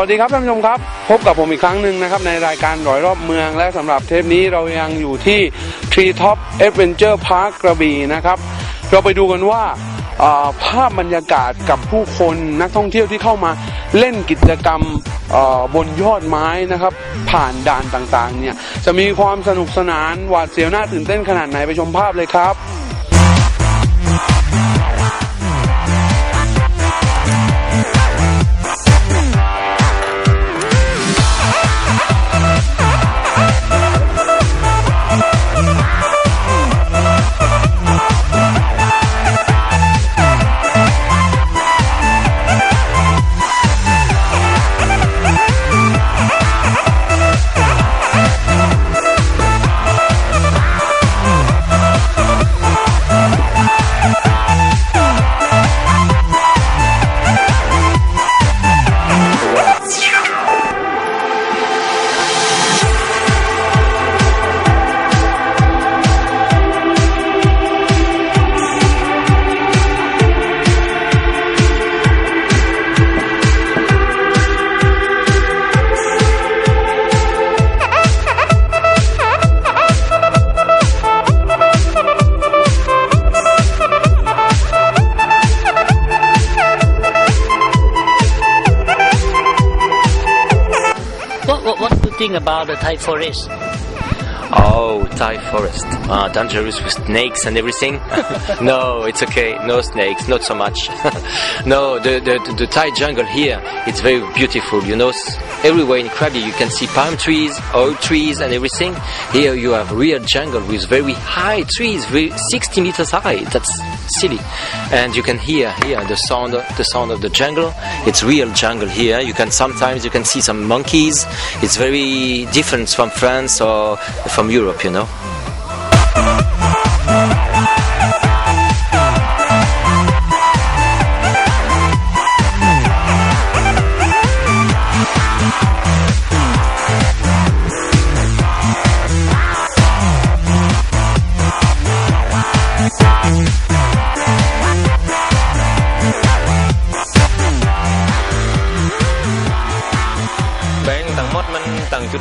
วัสดีครับท่านผู้ชมครับ พบกับผมอีกครั้งหนึ่งนะครับในรายการร้อยรอบเมืองและสำหรับเทปนี้เรายังอยู่ที่ Tree Top Adventure Park กระบี่นะครับ เราไปดูกันว่าภาพบรรยากาศกับผู้คนนักท่องเที่ยวที่เข้ามาเล่นกิจกรรมบนยอดไม้นะครับ ผ่านด่านต่างๆเนี่ยจะมีความสนุกสนานหวาดเสียวน่าตื่นเต้นขนาดไหนไปชมภาพเลยครับ think about the Thai forest? Oh, Thai forest. Uh, dangerous with snakes and everything. no, it's okay. No snakes, not so much. no, the, the, the Thai jungle here, it's very beautiful. You know, everywhere in Krabi you can see palm trees, oak trees and everything. Here you have real jungle with very high trees, 60 meters high. That's silly. And you can hear here the sound, the sound of the jungle. It's real jungle here. You can sometimes you can see some monkeys. It's very different from France or from Europe, you know.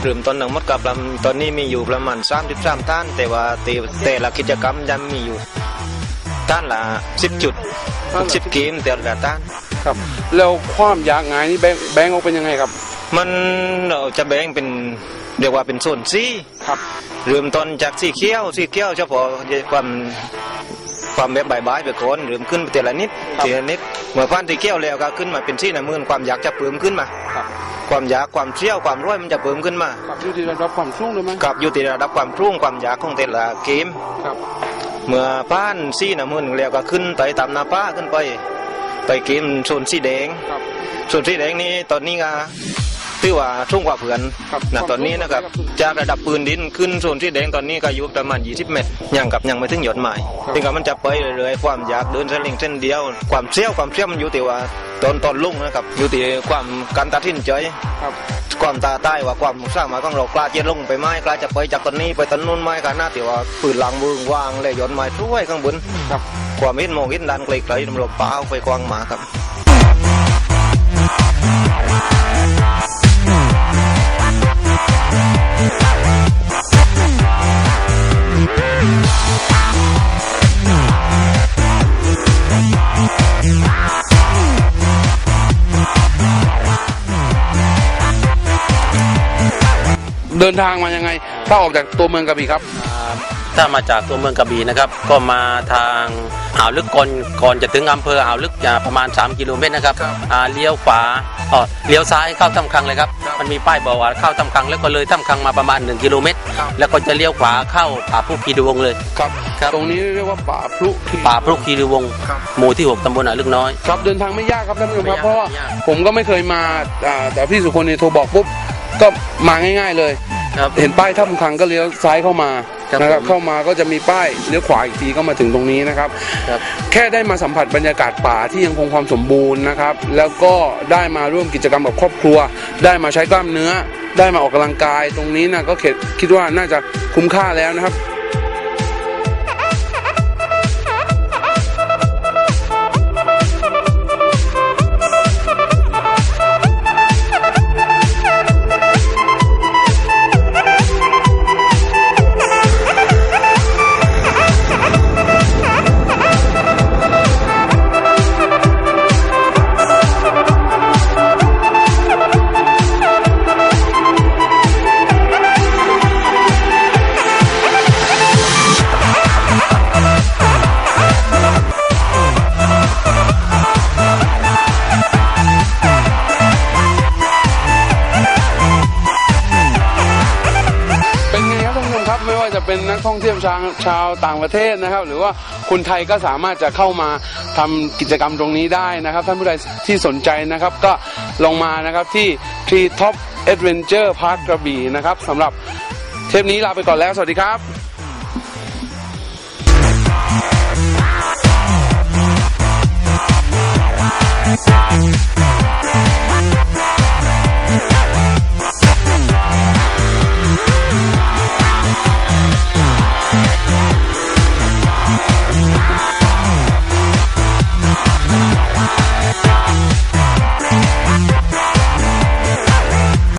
ตั้งจุดเริ่มต้นทั้งหมดกับลำตอนนี้มีอยู่ประมาณ33ท่าน แต่ว่าแต่แต่ละกิจกรรมยังมีอยู่ท่านละ10จุดท่านละ10เกมแต่ละท่านครับแล้วความยากง่ายนี่แบงแบงค์เอาเป็นยังไงครับ มันเราจะแบ่งเป็นเรียกว่าเป็นโซนสีครับเริ่มต้นจากสีเขียวสีเขียวเฉพาะความความแบบใบายๆไปก่อนเริ่มขึ้นไปแต่ละนิดแต่ละนิดเมื่อผ่านสีเขียวแล้วก็ขึ้นมาเป็นสีน้ำเงินความอยากจะเพิ่มขึ้นมา ครับความอยากความเชี่ยวความร้อยมันจะเพิ่มขึ้นมาครับอยู่ที่ระดับความสูงด้วยไหมกับอยู่ที่ระดับความรุ่งความอยากของแต่ละเกมครับ เมื่อผ่านสีน้ำเงินแล้วก็ขึ้นไปตามหน้าป้าขึ้นไป ไปเกมโซนสีแดงครับส่วนสีแดงนี้ตอนนี้ก็ ถือว่าช่วงกว่าเผื่อนครับนะตอนนี้นะครับจากระดับปืนดินขึ้นโซนสีแดงตอนนี้ก็อยู่ประมาณ 20 เมตรยังกับยังไม่ถึงหยอดหมายถึงกับมันจะไปเรื่อยๆความอยากเดินเส้นเล็งเส้นเดียว ความเชี่ยวความเชี่ยวมันอยู่ที่ว่าตอนตอนลุ่งนะครับอยู่ที่ความการตัดสินใจครับความตาใต้ว่าความสร้างมาของเรากล้าจะลงไปไม้กล้าจะไปจากต้นนี้ไปต้นนู้นไม้กันหน้าที่ว่าปืนหลังมือวางเลยย้อนไม้ช่วยข้างบนครับความเห็นมองเห็นดันไกลๆเราป้าเอาไปกวางหมาครับ เดินทางมายังไง ถ้าออกจากตัวเมืองกระบี่ครับอ่าถ้ามาจากตัวเมืองกระบี่นะครับ ก็มาทางอ่าวลึกก่อนก่อนจะถึงอำเภออ่าวลึกอ่าประมาณ 3 กิโลเมตรนะครับครับอ่าเลี้ยวขวาอ๋อเลี้ยวซ้ายเข้าถ้ำคังเลยครับมันมีป้ายบอกว่าเข้าถ้ำคังแล้วก็เลยถ้ำคังมาประมาณ 1 กิโลเมตร ครับ แล้วก็จะเลี้ยวขวาเข้าป่าพุคีรีวงศ์เลย ครับ ครับ ตรงนี้เรียกว่าป่าพลุที่ ป่าพุคีรีวงศ์ครับ หมู่ที่ 6ตำบลอ่าวลึกน้อย ครับเดินทางไม่ยากครับท่านผู้ชมครับไม่ยากเพราะว่าไม่ยาก ผมก็ไม่เคยมาอ่าแต่พี่สุคนเนี่ยโทรบอกปุ๊บ ก็มาง่าย ๆเลยครับเห็นป้ายถ้ำคังก็เลี้ยวซ้ายเข้ามาครับนะครับผมเข้ามาก็จะมีป้ายเลี้ยวขวาอีกทีก็มาถึงตรงนี้นะครับ ครับ แค่ได้มาสัมผัสบรรยากาศป่าที่ยังคงความสมบูรณ์นะครับ แล้วก็ได้มาร่วมกิจกรรมกับครอบครัว ได้มาใช้กล้ามเนื้อ ได้มาออกกำลังกายตรงนี้นะก็เข็ดคิดว่าน่าจะคุ้มค่าแล้วนะครับ กท่องเที่ยวชาวชาวต่างประเทศนะครับ หรือว่าคนไทยก็สามารถจะเข้ามาทำกิจกรรมตรงนี้ได้นะครับ ท่านผู้ใดที่สนใจนะครับก็ลงมานะครับที่ Tree Top Adventure Park กระบี่นะครับสำหรับเทปนี้ลาไปก่อนแล้ว สวัสดีครับ